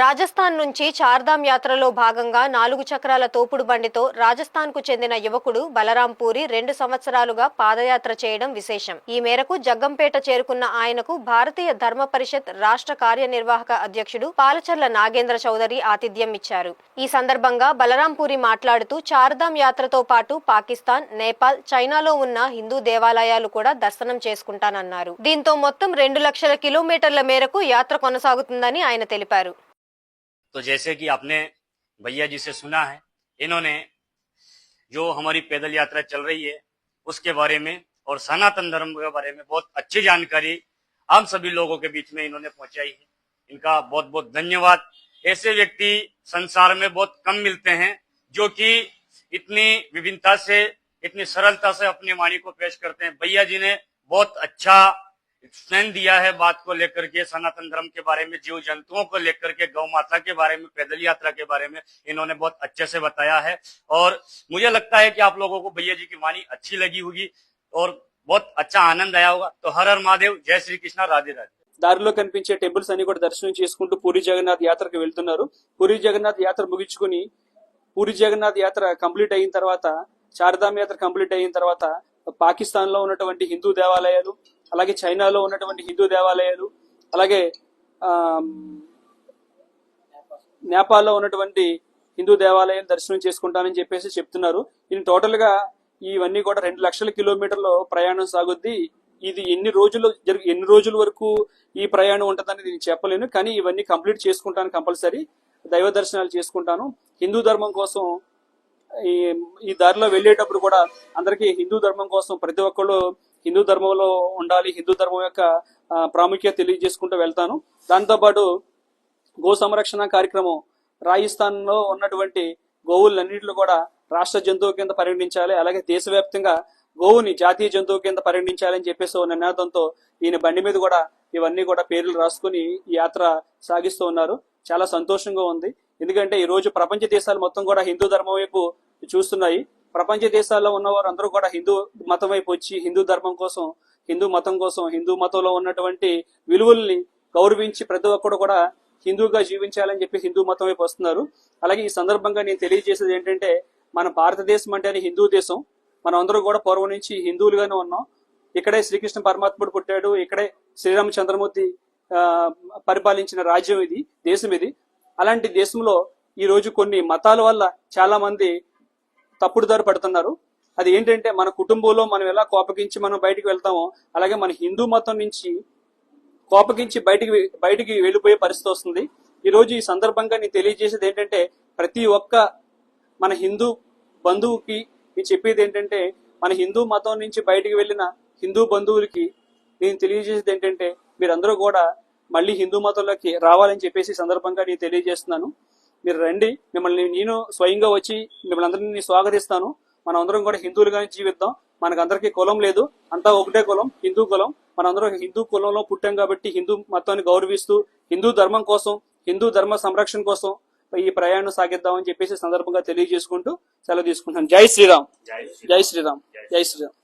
రాజస్థాన్ నుంచి చార్ధామ్ యాత్రలో భాగంగా నాలుగు చక్రాల తోపుడు బండితో రాజస్థాన్కు చెందిన యువకుడు బలరాం పూరి రెండు సంవత్సరాలుగా పాదయాత్ర చేయడం విశేషం. ఈ మేరకు జగ్గంపేట చేరుకున్న ఆయనకు భారతీయ ధర్మ పరిషత్ రాష్ట్ర కార్యనిర్వాహక అధ్యక్షుడు పాలచర్ల నాగేంద్ర చౌదరి ఆతిథ్యం ఇచ్చారు. ఈ సందర్భంగా బలరాం పూరి మాట్లాడుతూ చార్ధామ్ యాత్రతో పాటు పాకిస్తాన్ నేపాల్ చైనాలో ఉన్న హిందూ దేవాలయాలు కూడా దర్శనం చేసుకుంటానన్నారు. దీంతో మొత్తం రెండు లక్షల కిలోమీటర్ల మేరకు యాత్ర కొనసాగుతుందని ఆయన తెలిపారు. तो जैसे कि आपने भैया जी से सुना है, इन्होंने जो हमारी पैदल यात्रा चल रही है, उसके बारे में और सनातन धर्म के बारे में बहुत अच्छी जानकारी हम सभी लोगों के बीच में इन्होंने पहुंचाई है। इनका बहुत बहुत धन्यवाद। ऐसे व्यक्ति संसार में बहुत कम मिलते हैं, जो कि इतनी विभिन्नता से, इतनी सरलता से अपनी वाणी को पेश करते हैं। भैया जी ने बहुत अच्छा एक्सप्लेन दिया है बात को लेकर के सनातन धर्म के बारे में जीव जंतुओं को लेकर के गौ माता के बारे में पैदल यात्रा के बारे में इन्होंने बहुत अच्छे से बताया है और मुझे लगता है कि आप लोगों को भैया जी की वाणी अच्छी लगी होगी और बहुत अच्छा आनंद आया होगा तो हर हर महादेव जय श्री कृष्णा राधे राधे దారిలో కనిపించే టెంపుల్స్ అన్ని కూడా దర్శనం చేసుకుంటూ పూరి జగన్నాథ్ యాత్రకు వెళ్తున్నారు పూరి జగన్నాథ్ యాత్ర ముగించుకుని పూరి జగన్నాథ్ యాత్ర కంప్లీట్ అయిన తర్వాత చార్ధామ్ యాత్ర కంప్లీట్ అయిన తర్వాత పాకిస్తాన్ లో ఉన్నటువంటి హిందూ దేవాలయాలు అలాగే చైనాలో ఉన్నటువంటి హిందూ దేవాలయాలు అలాగే నేపాల్లో ఉన్నటువంటి హిందూ దేవాలయం దర్శనం చేసుకుంటానని చెప్పేసి చెప్తున్నారు. ఇది టోటల్గా ఇవన్నీ కూడా రెండు లక్షల కిలోమీటర్ల ప్రయాణం సాగుద్ది. ఇది ఎన్ని రోజులు జరుగు ఎన్ని రోజుల వరకు ఈ ప్రయాణం ఉంటుందని నేను చెప్పలేను. కానీ ఇవన్నీ కంప్లీట్ చేసుకుంటాను కంపల్సరీ. దైవ దర్శనాలు చేసుకుంటాను. హిందూ ధర్మం కోసం ఈ ఈ దారిలో వెళ్ళేటప్పుడు కూడా అందరికీ హిందూ ధర్మం కోసం ప్రతి ఒక్కళ్ళు హిందూ ధర్మంలో ఉండాలి హిందూ ధర్మం యొక్క ప్రాముఖ్యత తెలియజేసుకుంటూ వెళ్తాను. దాంతోపాటు గో సంరక్షణ కార్యక్రమం రాజస్థాన్లో ఉన్నటువంటి గోవులన్నింటిలో కూడా రాష్ట్ర జంతువు కింద పరిగణించాలి అలాగే దేశవ్యాప్తంగా గోవుని జాతీయ జంతువు కింద పరిగణించాలని చెప్పేసి నినాదంతో ఈయన బండి మీద కూడా ఇవన్నీ కూడా పేర్లు రాసుకుని ఈ యాత్ర సాగిస్తూ ఉన్నారు. చాలా సంతోషంగా ఉంది. ఎందుకంటే ఈ రోజు ప్రపంచ దేశాలు మొత్తం కూడా హిందూ ధర్మం వైపు చూస్తున్నాయి. ప్రపంచ దేశాల్లో ఉన్నవారు అందరూ కూడా హిందూ మతం వైపు వచ్చి హిందూ ధర్మం కోసం హిందూ మతం కోసం హిందూ మతంలో ఉన్నటువంటి విలువల్ని గౌరవించి ప్రతి ఒక్కరు కూడా హిందూగా జీవించాలని చెప్పి హిందూ మతం వైపు వస్తున్నారు. అలాగే ఈ సందర్భంగా నేను తెలియజేసేది ఏంటంటే మన భారతదేశం అంటేనే హిందూ దేశం. మనం అందరూ కూడా పూర్వం నుంచి హిందువులుగానే ఉన్నాం. ఇక్కడే శ్రీకృష్ణ పరమాత్ముడు పుట్టాడు. ఇక్కడే శ్రీరామచంద్రమూర్తి చంద్రమూర్తి పరిపాలించిన రాజ్యం ఇది దేశం ఇది. అలాంటి దేశంలో ఈ రోజు కొన్ని మతాల వల్ల చాలా మంది తప్పుడు దారి పడుతున్నారు. అది ఏంటంటే మన కుటుంబంలో మనం ఎలా కోపగించి మనం బయటికి వెళ్తామో అలాగే మన హిందూ మతం నుంచి కోపగించి బయటికి బయటికి వెళ్ళిపోయే పరిస్థితి వస్తుంది. ఈ రోజు ఈ సందర్భంగా నేను తెలియజేసేది ఏంటంటే ప్రతి ఒక్క మన హిందూ బంధువుకి నేను చెప్పేది ఏంటంటే మన హిందూ మతం నుంచి బయటికి వెళ్ళిన హిందూ బంధువులకి నేను తెలియజేసేది ఏంటంటే మీరందరూ కూడా మళ్ళీ హిందూ మతంలోకి రావాలని చెప్పేసి ఈ సందర్భంగా నేను తెలియజేస్తున్నాను. మీరు రండి. మిమ్మల్ని నేను స్వయంగా వచ్చి మిమ్మల్ని అందరినీ స్వాగతిస్తాను. మనం అందరం కూడా హిందువులుగానే జీవిద్దాం. మనకందరికీ కులం లేదు. అంతా ఒకటే కులం హిందూ కులం. మనందరం హిందూ కులంలో పుట్టాం కాబట్టి హిందూ మతాన్ని గౌరవిస్తూ హిందూ ధర్మం కోసం హిందూ ధర్మ సంరక్షణ కోసం ఈ ప్రయాణం సాగిద్దామని చెప్పేసి సందర్భంగా తెలియజేసుకుంటూ సెలవు తీసుకుంటాం జై శ్రీరామ్. జై శ్రీరామ్. జై శ్రీరామ్.